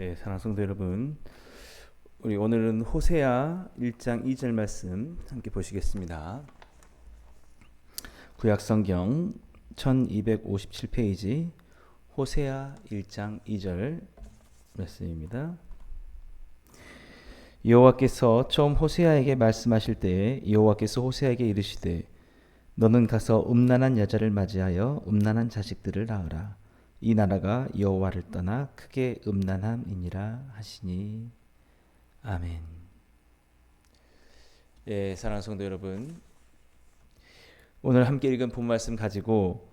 네, 사랑하는 성도 여러분. 우리 오늘은 호세아 1장 2절 말씀 함께 보시겠습니다. 구약 성경 1257페이지 호세아 1장 2절 말씀입니다. 여호와께서 처음 호세아에게 말씀하실 때에 여호와께서 호세아에게 이르시되 너는 가서 음란한 여자를 맞이하여 음란한 자식들을 낳으라 이 나라가 여호와를 떠나 크게 음란함이니라 하시니 아멘. 예, 사랑하는 성도 여러분. 오늘 함께 읽은 본 말씀 가지고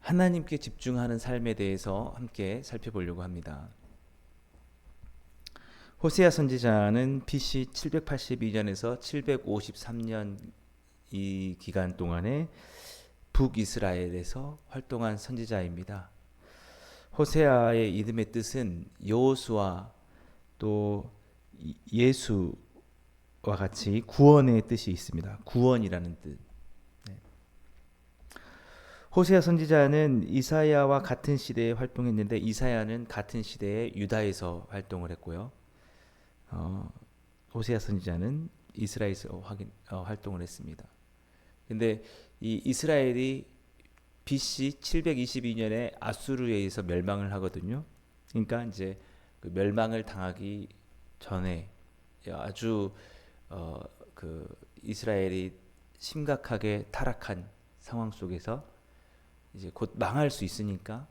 하나님께 집중하는 삶에 대해서 함께 살펴보려고 합니다. 호세아 선지자는 BC 782년에서 753년 이 기간 동안에 북이스라엘에서 활동한 선지자입니다. 호세아의 이름의 뜻은 여호수아 또 예수와 같이 구원의 뜻이 있습니다. 구원이라는 뜻. 네. 호세아 선지자는 이사야와 같은 시대에 활동했는데 이사야는 같은 시대에 유다에서 활동을 했고요. 어, 호세아 선지자는 이스라엘에서 확인, 어, 활동을 했습니다. 근데 이 이스라엘이 BC 722년에 아수르에 의해서 멸망을 하거든요. 그러니까 이제 그 멸망을 당하기 전에 아주 어, 그 이스라엘이 심각하게 타락한 상황 속에서 이제 곧 망할 수 있으니까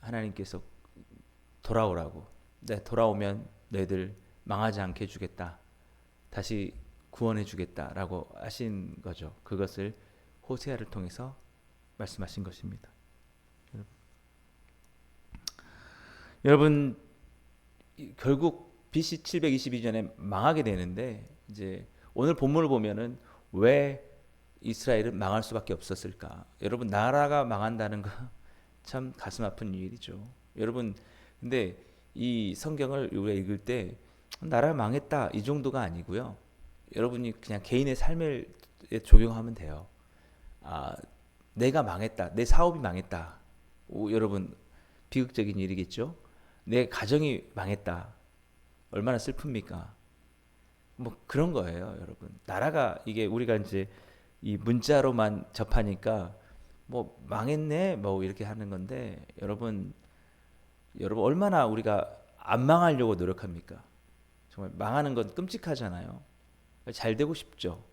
하나님께서 돌아오라고. 네, 돌아오면 너희들 망하지 않게 해주겠다. 다시 구원해 주겠다라고 하신 거죠. 그것을 호세아를 통해서 말씀하신 것입니다. 여러분 결국 BC 722년에 망하게 되는데 이제 오늘 본문을 보면은 왜 이스라엘은 망할 수밖에 없었을까? 여러분 나라가 망한다는 거 참 가슴 아픈 일이죠. 여러분 근데 이 성경을 우리가 읽을 때 나라 망했다 이 정도가 아니고요. 여러분이 그냥 개인의 삶에 적용하면 돼요. 아 내가 망했다. 내 사업이 망했다. 오, 여러분 비극적인 일이겠죠? 내 가정이 망했다. 얼마나 슬픕니까? 뭐 그런 거예요, 여러분. 나라가 이게 우리가 이제 이 문자로만 접하니까 뭐 망했네, 뭐 이렇게 하는 건데 여러분, 여러분 얼마나 우리가 안 망하려고 노력합니까? 정말 망하는 건 끔찍하잖아요. 잘 되고 싶죠.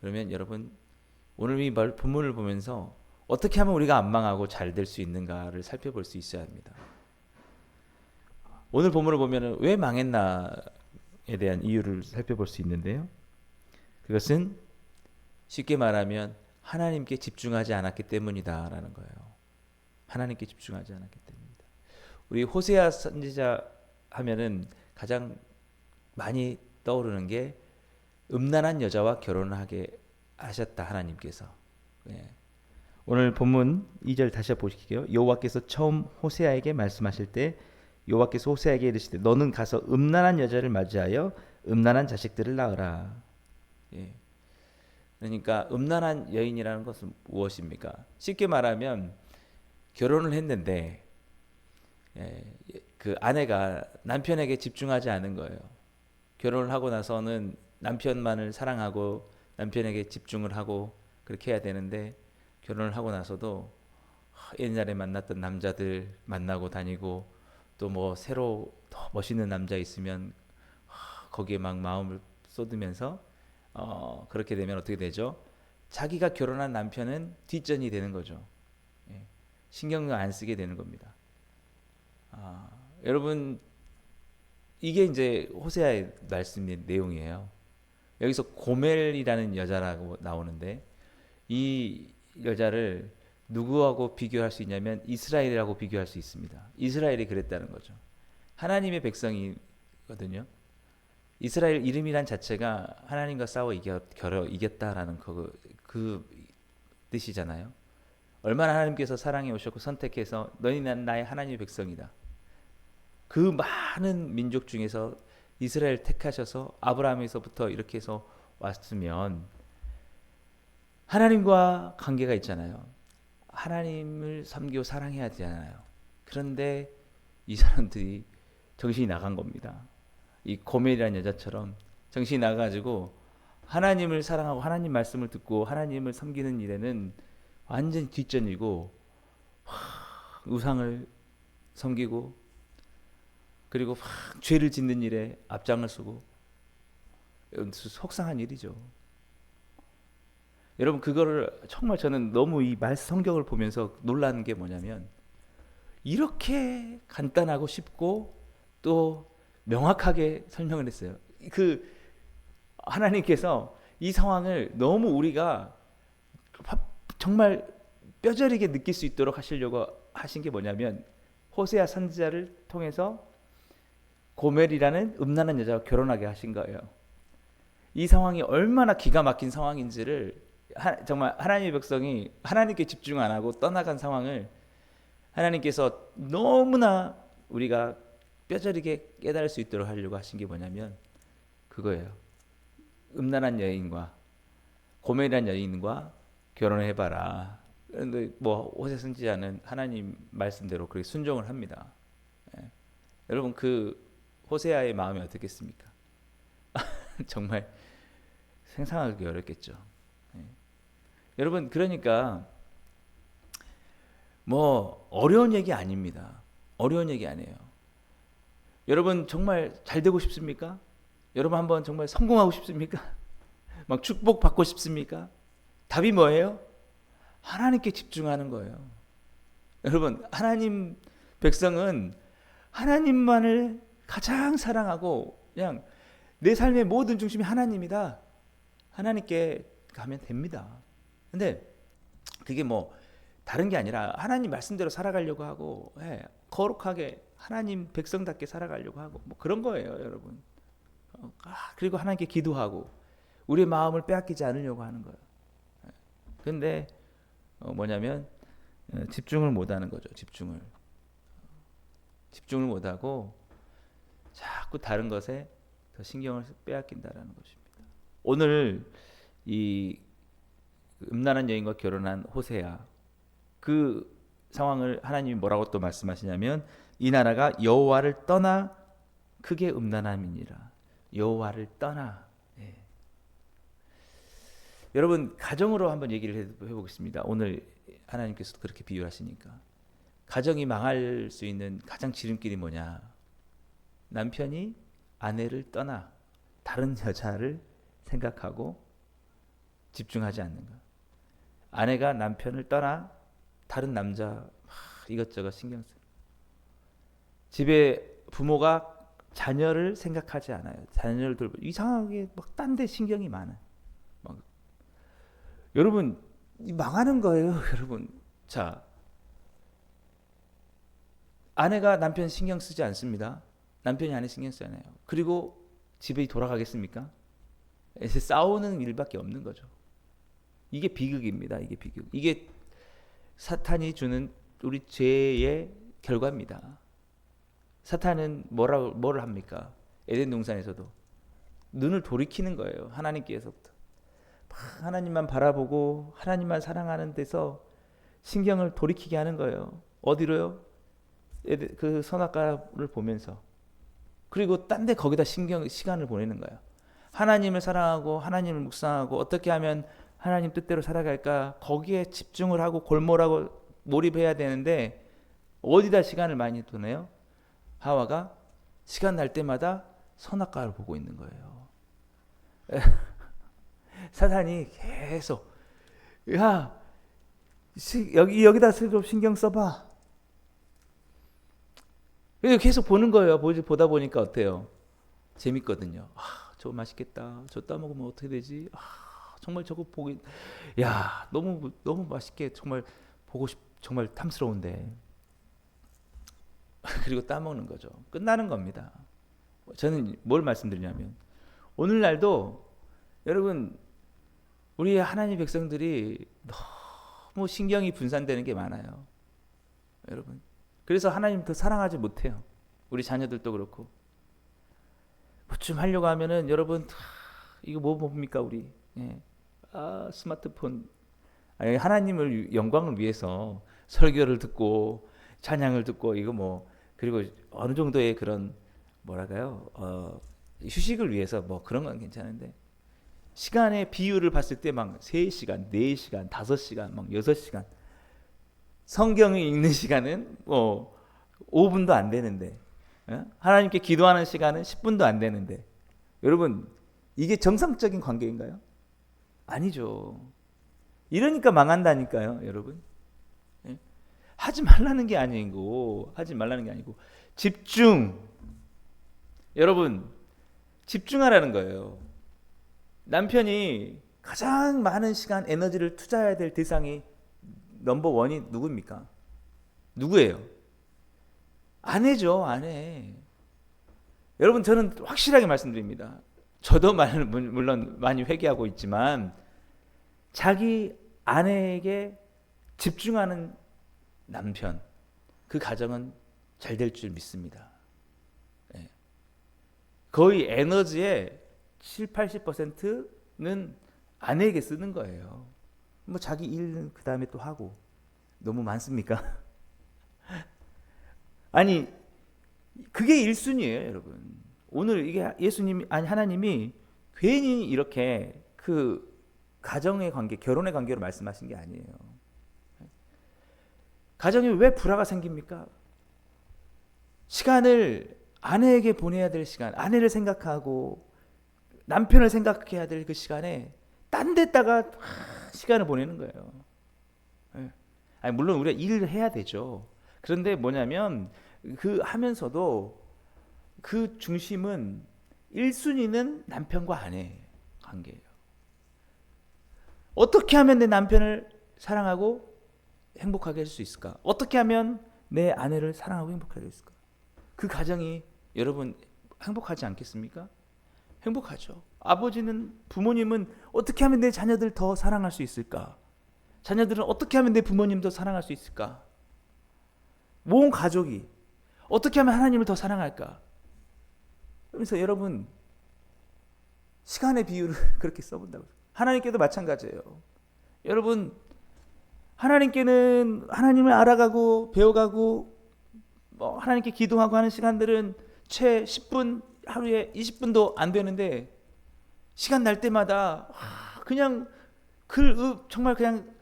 그러면 여러분 오늘 이 본문을 보면서 어떻게 하면 우리가 안 망하고 잘 될 수 있는가를 살펴볼 수 있어야 합니다. 오늘 본문을 보면 왜 망했나에 대한 이유를 살펴볼 수 있는데요. 그것은 쉽게 말하면 하나님께 집중하지 않았기 때문이다라는 거예요. 하나님께 집중하지 않았기 때문이다. 우리 호세아 선지자 하면은 가장 많이 떠오르는 게 음란한 여자와 결혼하게 하셨다 하나님께서. 예. 오늘 본문 2절 다시 보실게요. 여호와께서 처음 호세아에게 말씀하실 때 여호와께서 호세아에게 이르시되 너는 가서 음란한 여자를 맞이하여 음란한 자식들을 낳으라. 예. 그러니까 음란한 여인이라는 것은 무엇입니까? 쉽게 말하면 결혼을 했는데 예, 그 아내가 남편에게 집중하지 않은 거예요. 결혼을 하고 나서는 남편만을 사랑하고 남편에게 집중을 하고 그렇게 해야 되는데 결혼을 하고 나서도 옛날에 만났던 남자들 만나고 다니고 또 뭐 새로 더 멋있는 남자 있으면 거기에 막 마음을 쏟으면서 어 그렇게 되면 어떻게 되죠? 자기가 결혼한 남편은 뒷전이 되는 거죠. 예. 신경을 안 쓰게 되는 겁니다. 아, 여러분 이게 이제 호세아의 말씀의 내용이에요. 여기서 고멜이라는 여자라고 나오는데 이 여자를 누구하고 비교할 수 있냐면 이스라엘이라고 비교할 수 있습니다. 이스라엘이 그랬다는 거죠. 하나님의 백성이거든요. 이스라엘 이름이란 자체가 하나님과 싸워 이겨, 겨뤄 이겼다라는 그, 그 뜻이잖아요. 얼마나 하나님께서 사랑해 오셨고 선택해서 너희는 나의 하나님의 백성이다. 그 많은 민족 중에서 이스라엘 택하셔서 아브라함에서부터 이렇게 해서 왔으면 하나님과 관계가 있잖아요. 하나님을 섬기고 사랑해야 되잖아요. 그런데 이 사람들이 정신이 나간 겁니다. 이 고멜이라는 여자처럼 정신이 나가지고 하나님을 사랑하고 하나님 말씀을 듣고 하나님을 섬기는 일에는 완전히 뒷전이고 하, 우상을 섬기고 그리고 막 죄를 짓는 일에 앞장을 서고 속상한 일이죠. 여러분 그거를 정말 저는 너무 이 말 성경을 보면서 놀라는 게 뭐냐면 이렇게 간단하고 쉽고 또 명확하게 설명을 했어요. 그 하나님께서 이 상황을 너무 우리가 정말 뼈저리게 느낄 수 있도록 하시려고 하신 게 뭐냐면 호세아 선지자를 통해서 고멜이라는 음란한 여자와 결혼하게 하신 거예요. 이 상황이 얼마나 기가 막힌 상황인지를 하, 정말 하나님의 백성이 하나님께 집중 안 하고 떠나간 상황을 하나님께서 너무나 우리가 뼈저리게 깨달을 수 있도록 하려고 하신 게 뭐냐면 그거예요. 음란한 여인과 고멜이란 여인과 결혼을 해봐라. 그런데 뭐 호세 선지자는 하나님 말씀대로 그렇게 순종을 합니다. 예. 여러분 그 호세아의 마음이 어떻겠습니까? 정말 생상하기 어렵겠죠. 예. 여러분 그러니까 뭐 어려운 얘기 아닙니다. 어려운 얘기 아니에요. 여러분 정말 잘 되고 싶습니까? 여러분 한번 정말 성공하고 싶습니까? 막 축복 받고 싶습니까? 답이 뭐예요? 하나님께 집중하는 거예요. 여러분 하나님 백성은 하나님만을 가장 사랑하고 그냥 내 삶의 모든 중심이 하나님이다. 하나님께 가면 됩니다. 근데 그게 뭐 다른 게 아니라 하나님 말씀대로 살아가려고 하고 예, 거룩하게 하나님 백성답게 살아가려고 하고 뭐 그런 거예요, 여러분. 어, 아, 그리고 하나님께 기도하고 우리의 마음을 빼앗기지 않으려고 하는 거예요. 예. 근데 어, 뭐냐면 어, 집중을 못하는 거죠. 집중을 집중을 못하고 자꾸 다른 것에 더 신경을 빼앗긴다라는 것입니다. 오늘 이 음란한 여인과 결혼한 호세야 그 상황을 하나님이 뭐라고 또 말씀하시냐면 이 나라가 여호와를 떠나 크게 음란함이니라 여호와를 떠나 예. 여러분 가정으로 한번 얘기를 해보겠습니다. 오늘 하나님께서 그렇게 비유하시니까 가정이 망할 수 있는 가장 지름길이 뭐냐? 남편이 아내를 떠나 다른 여자를 생각하고 집중하지 않는 것. 아내가 남편을 떠나 다른 남자 이것저것 신경 쓰. 집에 부모가 자녀를 생각하지 않아요. 자녀를 돌보 이상하게 막 딴 데 신경이 많아. 막 여러분 망하는 거예요, 여러분. 자, 아내가 남편 신경 쓰지 않습니다. 남편이 아내 신경 쓰잖아요. 그리고 집에 돌아가겠습니까? 이제 싸우는 일밖에 없는 거죠. 이게 비극입니다. 이게 비극. 이게 사탄이 주는 우리 죄의 결과입니다. 사탄은 뭐라고 뭐를 합니까? 에덴 동산에서도 눈을 돌이키는 거예요. 하나님께서부터 하나님만 바라보고 하나님만 사랑하는 데서 신경을 돌이키게 하는 거예요. 어디로요? 그 선악과를 보면서 그리고 딴 데 거기다 신경 시간을 보내는 거예요. 하나님을 사랑하고 하나님을 묵상하고 어떻게 하면 하나님 뜻대로 살아갈까 거기에 집중을 하고 골몰하고 몰입해야 되는데 어디다 시간을 많이 보내요? 하와가 시간 날 때마다 선악과를 보고 있는 거예요. 사탄이 계속 야 여기 여기다 좀 신경 써봐. 계속 보는 거예요. 보다 보니까 어때요? 재밌거든요. 아, 저거 맛있겠다. 저 따먹으면 어떻게 되지? 아, 정말 저거 보기, 야, 너무 너무 맛있게 정말 보고 싶, 정말 탐스러운데. 그리고 따먹는 거죠. 끝나는 겁니다. 저는 뭘 말씀드리냐면 오늘날도 여러분 우리 하나님 백성들이 너무 신경이 분산되는 게 많아요. 여러분 그래서 하나님 더 사랑하지 못해요. 우리 자녀들도 그렇고. 뭐좀 하려고 하면은 여러분 이거 뭐 봅니까 우리? 예. 아 스마트폰. 아니, 하나님을 영광을 위해서 설교를 듣고 찬양을 듣고 이거 뭐 그리고 어느 정도의 그런 뭐랄까요? 어, 휴식을 위해서 뭐 그런 건 괜찮은데 시간의 비율을 봤을 때 막 3시간, 4시간, 5시간, 막 6시간 성경을 읽는 시간은 뭐 5분도 안 되는데 어? 하나님께 기도하는 시간은 10분도 안 되는데 여러분 이게 정상적인 관계인가요? 아니죠. 이러니까 망한다니까요, 여러분. 예? 하지 말라는 게 아니고 하지 말라는 게 아니고 집중. 여러분 집중하라는 거예요. 남편이 가장 많은 시간 에너지를 투자해야 될 대상이 넘버 원이 누굽니까? 누구예요? 아내죠, 아내. 여러분 저는 확실하게 말씀드립니다. 저도 물론 많이 회개하고 있지만 자기 아내에게 집중하는 남편 그 가정은 잘 될 줄 믿습니다. 예. 거의 에너지의 7, 80%는 아내에게 쓰는 거예요. 뭐 자기 일 그다음에 또 하고 너무 많습니까? 아니 그게 1순위예요, 여러분. 오늘 이게 예수님이 아니 하나님이 괜히 이렇게 그 가정의 관계, 결혼의 관계로 말씀하신 게 아니에요. 가정에 왜 불화가 생깁니까? 시간을 아내에게 보내야 될 시간, 아내를 생각하고 남편을 생각해야 될 그 시간에 딴 데다가 시간을 보내는 거예요. 예. 아니, 물론 우리가 일을 해야 되죠. 그런데 뭐냐면 그 하면서도 그 중심은 1순위는 남편과 아내 관계예요. 어떻게 하면 내 남편을 사랑하고 행복하게 할 수 있을까? 어떻게 하면 내 아내를 사랑하고 행복하게 할 수 있을까? 그 가정이 여러분 행복하지 않겠습니까? 행복하죠. 아버지는 부모님은 어떻게 하면 내 자녀들 더 사랑할 수 있을까? 자녀들은 어떻게 하면 내 부모님 더 사랑할 수 있을까? 모든 가족이 어떻게 하면 하나님을 더 사랑할까? 그래서 여러분 시간의 비율을 그렇게 써본다고. 하나님께도 마찬가지예요. 여러분 하나님께는 하나님을 알아가고 배워가고 뭐 하나님께 기도하고 하는 시간들은 최 10분 하루에 20분도 안 되는데 시간 날 때마다 그냥 글 정말 그냥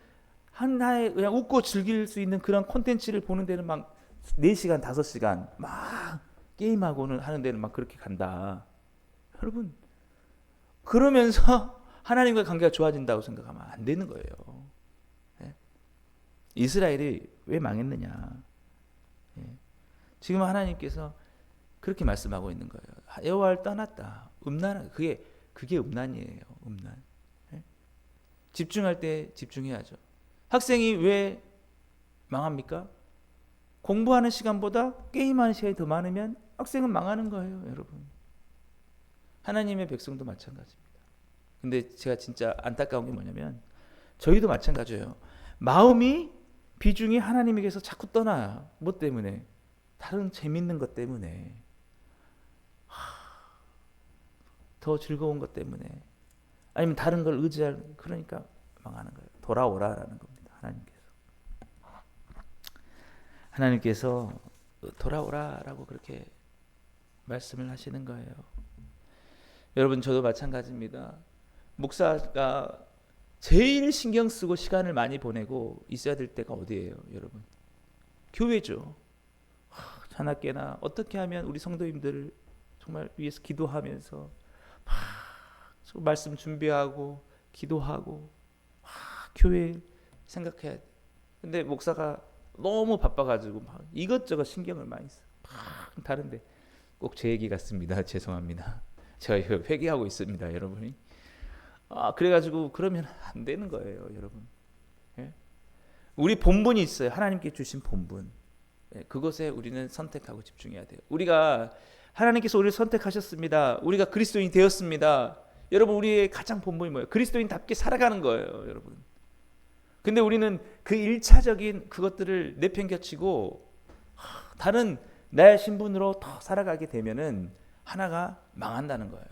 하나의 그냥 웃고 즐길 수 있는 그런 콘텐츠를 보는 데는 막 4시간, 5시간 막 게임하고는 하는 데는 막 그렇게 간다. 여러분 그러면서 하나님과 관계가 좋아진다고 생각하면 안 되는 거예요. 예? 이스라엘이 왜 망했느냐? 예? 지금 하나님께서 그렇게 말씀하고 있는 거예요. 여호와를 떠났다. 음란 그게 그게 음란이에요. 음란. 예? 집중할 때 집중해야죠. 학생이 왜 망합니까? 공부하는 시간보다 게임하는 시간이 더 많으면 학생은 망하는 거예요, 여러분. 하나님의 백성도 마찬가지입니다. 근데 제가 진짜 안타까운 게 뭐냐면 저희도 마찬가지예요. 마음이 비중이 하나님에게서 자꾸 떠나요. 뭐 때문에? 다른 재밌는 것 때문에. 더 즐거운 것 때문에. 아니면 다른 걸 의지할 그러니까 망하는 거예요. 돌아오라라는 겁니다. 하나님께서. 하나님께서 돌아오라라고 그렇게 말씀을 하시는 거예요. 여러분 저도 마찬가지입니다. 목사가 제일 신경 쓰고 시간을 많이 보내고 있어야 될 때가 어디예요, 여러분? 교회죠. 자나깨나 어떻게 하면 우리 성도님들을 정말 위해서 기도하면서 말씀 준비하고 기도하고 교회 생각해야 돼. 근데 목사가 너무 바빠가지고 막 이것저것 신경을 많이 써. 다른데 꼭 제 얘기 같습니다. 죄송합니다. 제가 회개하고 있습니다, 여러분이. 아 그래가지고 그러면 안 되는 거예요, 여러분. 예? 우리 본분이 있어요. 하나님께 주신 본분. 예, 그것에 우리는 선택하고 집중해야 돼요. 우리가 하나님께서 우리를 선택하셨습니다. 우리가 그리스도인이 되었습니다. 여러분 우리의 가장 본분이 뭐예요? 그리스도인답게 살아가는 거예요, 여러분. 근데 우리는 그 일차적인 그것들을 내팽겨치고 다른 내 신분으로 더 살아가게 되면은 하나가 망한다는 거예요.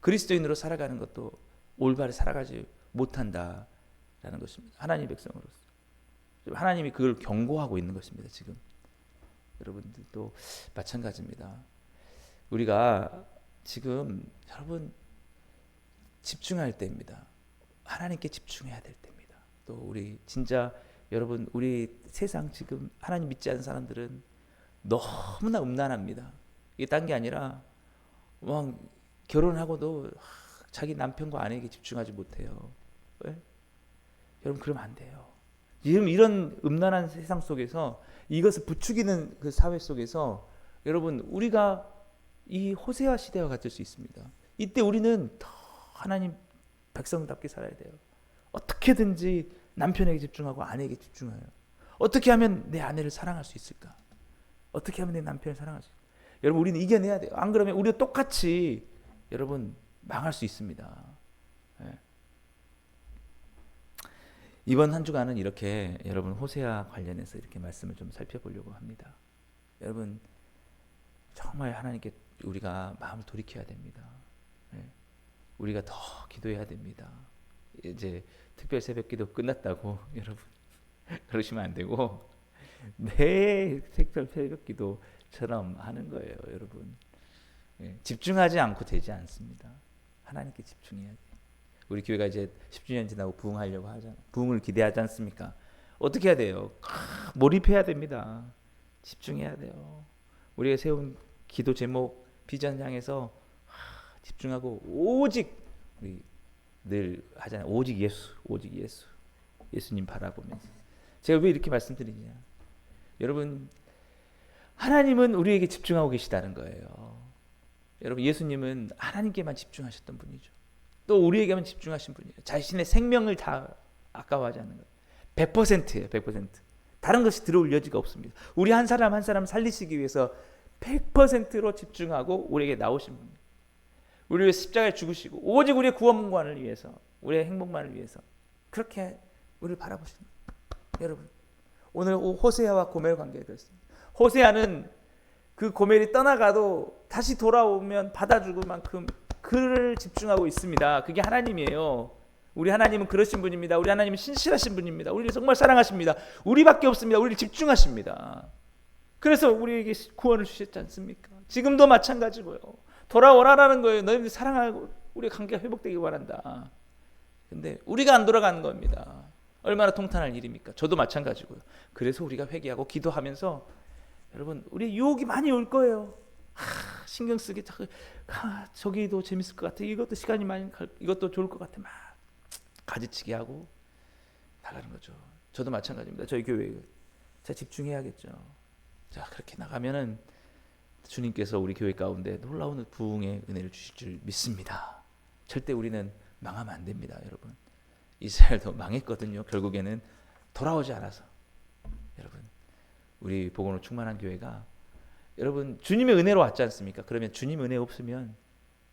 그리스도인으로 살아가는 것도 올바르 살아가지 못한다라는 것입니다. 하나님 백성으로서 하나님이 그걸 경고하고 있는 것입니다. 지금 여러분들도 마찬가지입니다. 우리가 지금 여러분 집중할 때입니다. 하나님께 집중해야 될 때입니다. 또 우리 진짜 여러분 우리 세상 지금 하나님 믿지 않는 사람들은 너무나 음란합니다. 이게 딴 게 아니라 막 결혼하고도 자기 남편과 아내에게 집중하지 못해요. 왜? 여러분 그러면 안 돼요. 지금 이런 음란한 세상 속에서 이것을 부추기는 그 사회 속에서 여러분 우리가 이 호세아 시대와 같을 수 있습니다. 이때 우리는 더 하나님 백성답게 살아야 돼요. 어떻게든지 남편에게 집중하고 아내에게 집중해요. 어떻게 하면 내 아내를 사랑할 수 있을까? 어떻게 하면 내 남편을 사랑할 수 있을까? 여러분 우리는 이겨내야 돼요. 안 그러면 우리도 똑같이 여러분 망할 수 있습니다. 예. 이번 한 주간은 이렇게 여러분 호세아 관련해서 이렇게 말씀을 좀 살펴보려고 합니다. 여러분 정말 하나님께 우리가 마음을 돌이켜야 됩니다. 예. 우리가 더 기도해야 됩니다. 이제 특별 새벽 기도 끝났다고 여러분 그러시면 안 되고 매 특별 새벽 기도처럼 하는 거예요, 여러분. 예. 집중하지 않고 되지 않습니다. 하나님께 집중해야 돼. 우리 교회가 이제 10주년 지나고 부흥하려고 하잖아. 부흥을 기대하지 않습니까? 어떻게 해야 돼요? 아, 몰입해야 됩니다. 집중해야 돼요. 우리가 세운 기도 제목 비전 향해서 아, 집중하고 오직 우리 늘 하잖아요. 오직 예수, 오직 예수. 예수님 바라보면서. 제가 왜 이렇게 말씀드리냐? 여러분 하나님은 우리에게 집중하고 계시다는 거예요. 여러분 예수님은 하나님께만 집중하셨던 분이죠. 또 우리에게만 집중하신 분이에요. 자신의 생명을 다 아까워하지 않는 거예요. 100%예요. 100%. 다른 것이 들어올 여지가 없습니다. 우리 한 사람 한 사람 살리시기 위해서 100%로 집중하고 우리에게 나오신 분입니다. 우리 위 십자가에 죽으시고 오직 우리의 구원만을 위해서 우리의 행복만을 위해서 그렇게 우리를 바라보시는 여러분 오늘 호세아와 고멜 관계가 그렇습니다. 호세아는 그 고멜이 떠나가도 다시 돌아오면 받아줄 만큼 그를 집중하고 있습니다. 그게 하나님이에요. 우리 하나님은 그러신 분입니다. 우리 하나님은 신실하신 분입니다. 우리를 정말 사랑하십니다. 우리밖에 없습니다. 우리를 집중하십니다. 그래서 우리에게 구원을 주셨지 않습니까? 지금도 마찬가지고요. 돌아오라라는 거예요. 너희들 사랑하고 우리 관계가 회복되기 바란다. 근데 우리가 안 돌아가는 겁니다. 얼마나 통탄할 일입니까? 저도 마찬가지고요. 그래서 우리가 회개하고 기도하면서 여러분 우리 유혹이 많이 올 거예요. 하, 신경 쓰기 자꾸 아, 저기도 재밌을 것 같아. 이것도 시간이 많이 갈, 이것도 좋을 것 같아. 막 가지치기 하고 나가는 거죠. 저도 마찬가지입니다. 저희 교회 자 집중해야겠죠. 자 그렇게 나가면은 주님께서 우리 교회 가운데 놀라운 부흥의 은혜를 주실 줄 믿습니다. 절대 우리는 망하면 안 됩니다, 여러분. 이스라엘도 망했거든요. 결국에는 돌아오지 않아서. 여러분, 우리 복음으로 충만한 교회가 여러분 주님의 은혜로 왔지 않습니까? 그러면 주님 은혜 없으면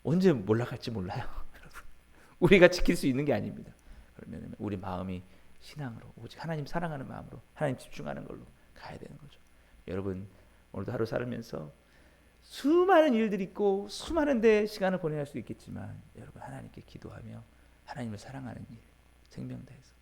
언제 몰락할지 몰라요, 여러분. 우리가 지킬 수 있는 게 아닙니다. 그러면 우리 마음이 신앙으로 오직 하나님 사랑하는 마음으로 하나님 집중하는 걸로 가야 되는 거죠. 여러분 오늘도 하루 살면서 수많은 일들이 있고 수많은 데 시간을 보내야 할 수 있겠지만 여러분 하나님께 기도하며 하나님을 사랑하는 일 생명 다해서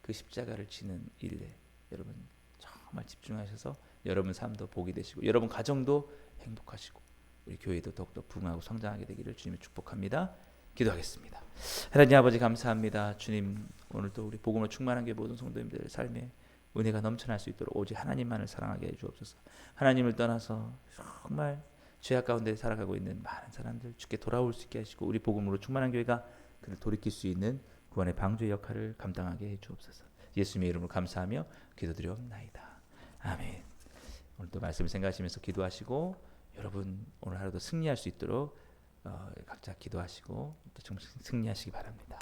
그 십자가를 지는 일에 여러분 정말 집중하셔서 여러분 삶도 복이 되시고 여러분 가정도 행복하시고 우리 교회도 더욱더 부흥하고 성장하게 되기를 주님의 축복합니다. 기도하겠습니다. 하나님 아버지 감사합니다. 주님 오늘도 우리 복음으로 충만한 게 모든 성도님들 삶에 은혜가 넘쳐날 수 있도록 오직 하나님만을 사랑하게 해 주옵소서. 하나님을 떠나서 정말 죄악 가운데 살아가고 있는 많은 사람들 주께 돌아올 수 있게 하시고 우리 복음으로 충만한 교회가 그를 돌이킬 수 있는 구원의 방주의 역할을 감당하게 해 주옵소서. 예수님의 이름으로 감사하며 기도드리옵나이다. 아멘. 오늘 또 말씀을 생각하시면서 기도하시고 여러분 오늘 하루도 승리할 수 있도록 어, 각자 기도하시고 또 승리하시기 바랍니다.